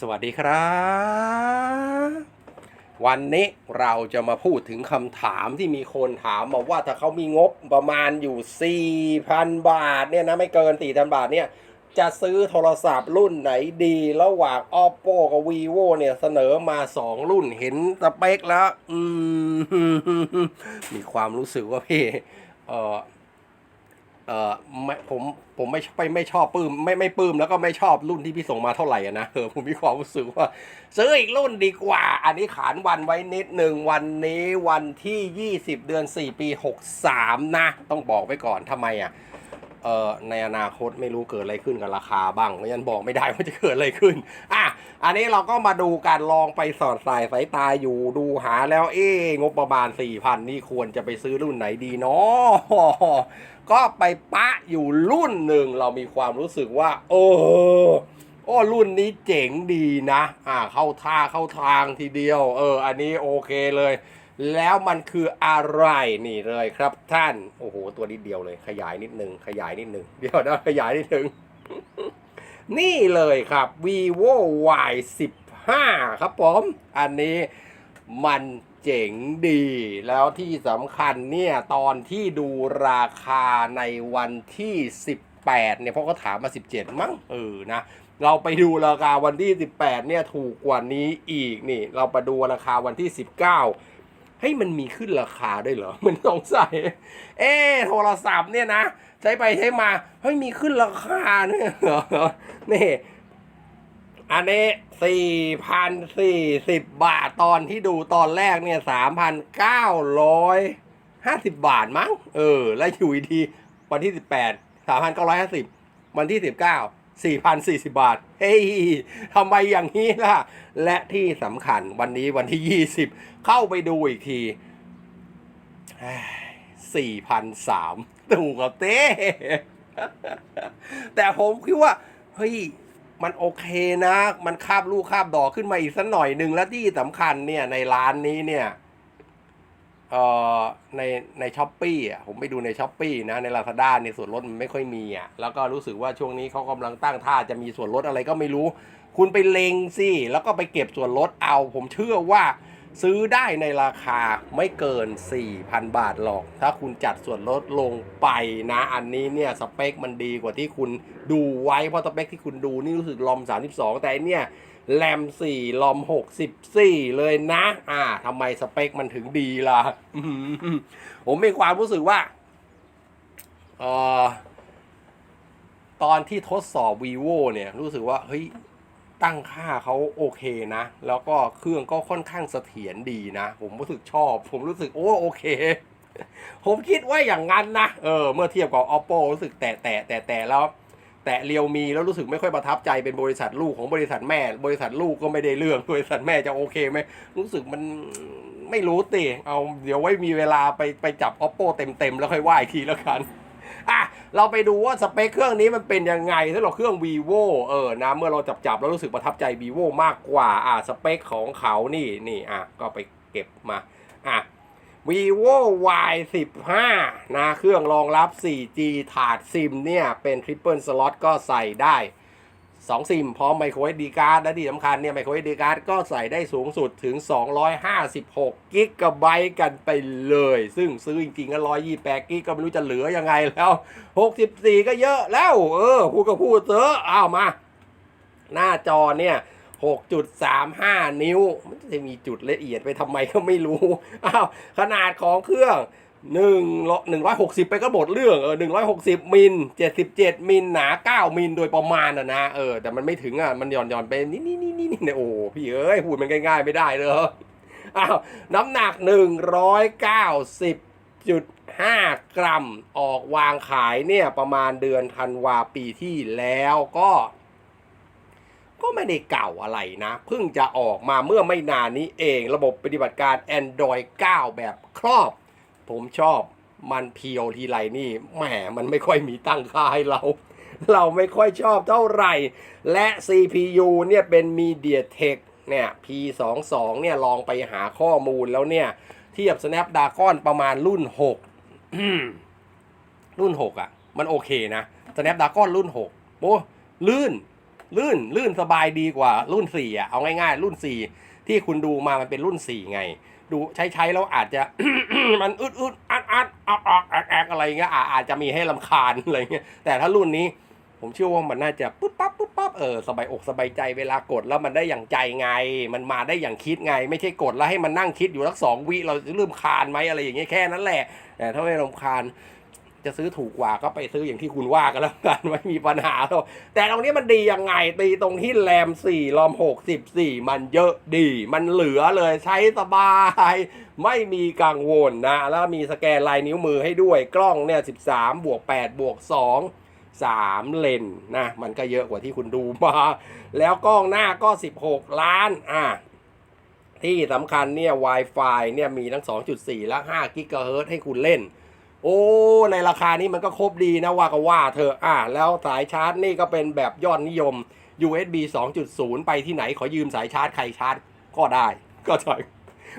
สวัสดีครับ วันนี้เราจะมาพูดถึงคำถามที่มีคนถามมาว่าถ้าเขามีงบประมาณอยู่ 4,000 บาทเนี่ยนะไม่เกิน 4,000 บาทเนี่ยจะซื้อโทรศัพท์รุ่นไหนดี ระหว่าง oppo กับ vivo เนี่ยเสนอมา 2 รุ่นเห็นสเปคแล้ว อืม มีความรู้สึกว่าพี่เออ เออไม่ผมผมไม่ไปไม่ชอบปื้มไม่ไม่ปื้มแล้วก็ไม่ชอบรุ่นที่พี่ส่งมาเท่าไหร่อะนะเออผมมีความรู้สึกว่า ซื้ออีกรุ่นดีกว่า อันนี้ขานวันไว้นิดหนึ่งวันนี้วันที่ 20 เดือน 4 ปี 63 นะ ต้องบอกไว้ก่อนทำไมอะ เออในอนาคตไม่รู้เกิดอะไรขึ้นกับราคาบ้างเพราะฉะนั้นบอกไม่ได้ว่าจะเกิดอะไรขึ้นอะอันนี้เราก็มาดูการลองไปสอดสายสายตาอยู่ดูหาแล้วเอ๊งบประมาณ4,000นี่ควรจะไปซื้อรุ่นไหนดีเนาะก็ไปปะอยู่รุ่นหนึ่งเรามีความรู้สึกว่าเออโอ้รุ่นนี้เจ๋งดีนะ อ่าเข้าท่าเข้าทางทีเดียว เออ อันนี้โอเคเลย แล้วมันคืออะไรนี่เลยครับท่าน โอ้โห ตัวนิดเดียวเลย ขยายนิดนึง ขยายนิดนึง เดี๋ยวนะขยายนิดนึง นี่เลยครับ vivo y 1 5ครับผม อันนี้มันเจ๋งดี แล้วที่สำคัญเนี่ย ตอนที่ดูราคาในวันที่ 18 เนี่ยเพราะเขาถามมา 17 มั้งเออนะเราไปดูราคาวันที่ 18 เนี่ย ถูกกว่านี้อีกนี่ เราไปดูราคาวันที่ 19 เฮ้ยมันมีขึ้นราคาด้วยเหรอ มันสงสัย เอ๊โทรศัพท์เนี่ยนะ ใช้ไปใช้มา เฮ้ยมีขึ้นราคาเนี่ยเหรอ นี่ อันนี้สี่พันสี่สิบบาทตอนที่ดูตอนแรกเนี่ยสามพันเก้าร้อยห้าสิบบาทมั้ง เออ แล้วอยู่ดีวันที่สิบแปดสามพันเก้าร้อยห้าสิบวันที่สิบเก้า สี่พันสี่สิบาท เฮ้ยทำไมอย่างนี้ล่ะ และที่สำคัญวันนี้วันที่ยี่สิบเข้าไปดูอีกทีสี่พันสามถูกกับเต้ แต่ผมคิดว่า เฮ้ย มันโอเคนะ มันคาบลูกคาบดอกขึ้นมาอีกสักหน่อยหนึ่งแล้วที่สำคัญเนี่ยในร้านนี้เนี่ย เอ่อในในช้อปปี้อะผมไปดูในช้อปปี้นะในลาซาด้าในส่วนลดมันไม่ค่อยมีอะแล้วก็รู้สึกว่าช่วงนี้เขากำลังตั้งท่าจะมีส่วนลดอะไรก็ไม่รู้ คุณไปเลงสิแล้วก็ไปเก็บส่วนลดเอา ผมเชื่อว่า ซื้อได้ในราคาไม่เกิน 4,000 บาทหรอก ถ้าคุณจัดส่วนลดลงไปนะ อันนี้เนี่ยสเปคมันดีกว่าที่คุณดูไว้ เพราะสเปคที่คุณดูนี่รู้สึกลอม 32 แต่อันเนี่ยแรม4ลอม 64 เลยนะ อ่าทำไมสเปคมันถึงดีล่ะ ผมมีความรู้สึกว่าเอ่อตอนที่ทดสอบ vivo เนี่ย รู้สึกว่า เฮ้ย ตั้งค่าเขาโอเคนะ แล้วก็เครื่องก็ค่อนข้างเสถียรดีนะ ผมรู้สึกชอบ ผมรู้สึกโอ้โอเค ผมคิดว่าอย่างนั้นนะ เออ เมื่อเทียบกับ oppo รู้สึกแต่แต่แต่แต่แล้วแต่เรียวมีแล้วรู้สึกไม่ค่อยประทับใจเป็นบริษัทลูกของบริษัทแม่ บริษัทลูกก็ไม่ได้เรื่องบริษัทแม่จะโอเคไหมรู้สึกมันไม่รู้ติเอาเดี๋ยวไว้มีเวลาไปไปจับ oppo เต็มๆแล้วค่อยว่าอีกทีแล้วกัน อะเราไปดูว่าสเปคเครื่องนี้มันเป็นยังไงถ้าเราเครื่อง vivo เออนะเมื่อเราจับจับแล้วรู้สึกประทับใจ vivo มากกว่าอะสเปคของเขานี่นี่อะก็ไปเก็บมาอะ vivo y 15นะเครื่องรองรับ 4G ถาดซิมเนี่ยเป็น triple slot ก็ใส่ได้ 2ซิมพร้อมไมโคร SD card และที่สำคัญเนี่ยไมโคร SD card ก็ใส่ได้สูงสุดถึง 256กิกะไบต์กันไปเลย ซึ่งซื้อจริงๆก็128กิกก็ไม่รู้จะเหลือยังไงแล้ว 64 ก็เยอะแล้ว เออพูดก็พูดเถอะอ้าวมา หน้าจอเนี่ย6.35 นิ้ว มันจะมีจุดละเอียดไปทำไมก็ไม่รู้ อ้าว ขนาดของเครื่อง หนึ่งหนึ่งร้อยหกสิบไปก็หมดเรื่องเออหนึ่งร้อยหกสิบมิลเจ็ดสิบเจ็ดมิลหนาเก้ามิลโดยประมาณอะนะเออแต่มันไม่ถึงอะมันหย่อนหย่อนไปนี่นี่นี่นี่นี่โอ้พี่เอ้ยพูดมันง่ายๆไม่ได้เลยอ้าวน้ำหนักหนึ่งร้อยเก้าสิบจุดห้ากรัมออกวางขายเนี่ยประมาณเดือนธันวาปีที่แล้วก็ ก็ไม่ได้เก่าอะไรนะเพิ่งจะออกมาเมื่อไม่นานนี้เองระบบปฏิบัติการ Android 9 แบบครอบ ผมชอบ มันเพียวทีไรนี่แหมมันไม่ค่อยมีตั้งค่าให้เรา เราไม่ค่อยชอบเท่าไหร่ และ CPU เนี่ยเป็น MediaTek เนี่ย P22 เนี่ยลองไปหาข้อมูลแล้วเนี่ย เทียบ Snapdragon ประมาณรุ่น 6 รุ่น 6อะ มันโอเคนะ Snapdragon รุ่น 6 โอ้ลื่น ลื่น ลื่นสบายดีกว่ารุ่นสี่อะ เอาง่ายๆ รุ่นสี่ที่คุณดูมามันเป็นรุ่นสี่ไง ดูใช้ใช้แล้วอาจจะ มันอึดอึดอัดอัดออกออกแอกแอกอะไรเงี้ยอาจจะมีให้ลำคาญอะไรเงี้ยแต่ถ้ารุ่นนี้ผมเชื่อว่ามันน่าจะปุ๊บปั๊บปุ๊บปั๊บเออสบายอกสบายใจเวลากดแล้วมันได้อย่างใจไง มันมาได้อย่างคิดไง ไม่ใช่กดแล้วให้มันนั่งคิดอยู่สักสองวิเราจะลืมคานไหมอะไรอย่างเงี้ยแค่นั้นแหละแต่ถ้าไม่ลำคาญ จะซื้อถูกกว่าก็ไปซื้ออย่างที่คุณว่ากันแล้วกันไม่มีปัญหาหรอกแต่ตรงนี้มันดียังไงตีตรงที่แรมสี่ลอมหกสิบสี่มันเยอะดี มันเหลือเลยใช้สบาย ไม่มีกังวลนะ แล้วมีสแกนลายนิ้วมือให้ด้วยกล้องเนี่ยสิบสามบวกแปดบวกสองสามเลนนะ มันก็เยอะกว่าที่คุณดูมา แล้วกล้องหน้าก็ 16 ล้านอะที่สำคัญเนี่ย Wi-Fi เนี่ยมีทั้ง 2.4 และ5กิกะเฮิรตซ์ให้คุณเล่น โอ้ในราคานี้มันก็ครบดีนะว่าก็ว่าเธออะแล้วสายชาร์จนี่ก็เป็นแบบยอดนิยม USB 2.0 ไปที่ไหนขอยืมสายชาร์จใครชาร์จก็ได้ ก็ใช่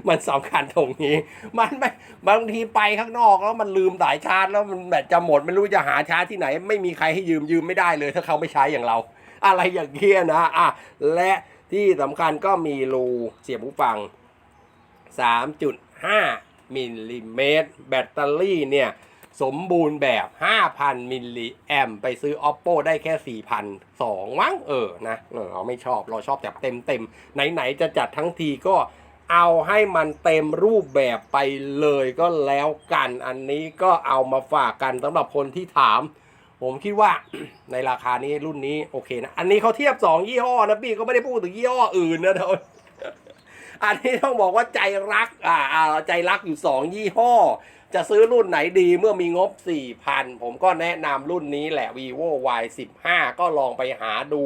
มันสำคัญตรงนี้ มันไม่บางทีไปข้างนอกแล้วมันลืมสายชาร์จแล้วมันแบตจะหมดไม่รู้จะหาชาร์จที่ไหน ไม่มีใครให้ยืมยืมไม่ได้เลย ถ้าเขาไม่ใช้อย่างเรา อะไรอย่างเงี้ยนะอะและที่สำคัญก็มีรูเสียบหูฟัง 3.5 มิลลิเมตร แบตเตอรี่เนี่ย สมบูรณ์แบบ 5,000 มิลลิแอมไปซื้อ oppo ได้แค่4,200มั้งเออนะเออเราไม่ชอบเราชอบแบบเต็มเต็มๆไหน ๆ จะจัดทั้งทีก็เอาให้มันเต็มรูปแบบไปเลยก็แล้วกัน อันนี้ก็เอามาฝากกันสำหรับคนที่ถาม ผมคิดว่าในราคานี้รุ่นนี้โอเคนะ อันนี้เขาเทียบ 2 ยี่ห้อนะพี่ก็ไม่ได้พูดถึงยี่ห้ออื่นนะเดี๋ยว อันนี้ต้องบอกว่าใจรักอ่าใจรักอยู่ 2 ยี่ห้อ จะซื้อรุ่นไหนดีเมื่อมีงบ 4,000 ผมก็แนะนำรุ่นนี้แหละ vivo y 15ก็ลองไปหาดู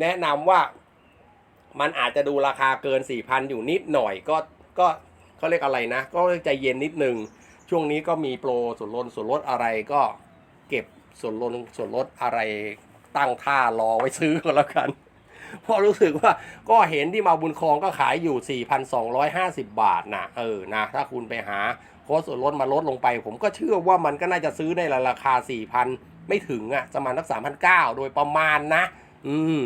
แนะนำว่ามันอาจจะดูราคาเกิน 4,000 อยู่นิดหน่อยก็ก็เขาเรียกอะไรนะ ก็ใจเย็นนิดนึง ช่วงนี้ก็มีโปรส่วนลดส่วนลดอะไรก็เก็บส่วนลดส่วนลดอะไรตั้งท่ารอไว้ซื้อก็แล้วกัน เพราะรู้สึกว่าก็เห็นที่มาบุญคลองก็ขายอยู่ 4,250 บาทนะเออนะถ้าคุณไปหาโค้ดส่วนลดมาลดลงไป ผมก็เชื่อว่ามันก็น่าจะซื้อในราคา 4,000 ไม่ถึงอะ่ะประมาณสัก3,900 โดยประมาณนะ อืม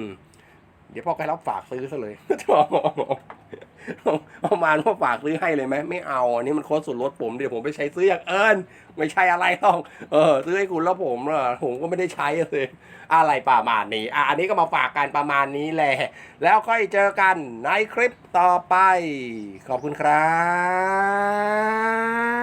เดี๋ยวพ่อก็รับฝากซื้อซะเลย ประมาณว่าฝากซื้อให้เลยไหมไม่เอาอันนี้มันโค้ดส่วนลดผมเดี๋ยวผมไปใช้ซื้ออย่างเอิญไม่ใช่อะไรหรอกเออซื้อให้คุณแล้วผมเออผมก็ไม่ได้ใช้เลยอะไรประมาณนี้อะอันนี้ก็มาฝากกันประมาณนี้แหละแล้วค่อยเจอกันในคลิปต่อไป ขอบคุณครับ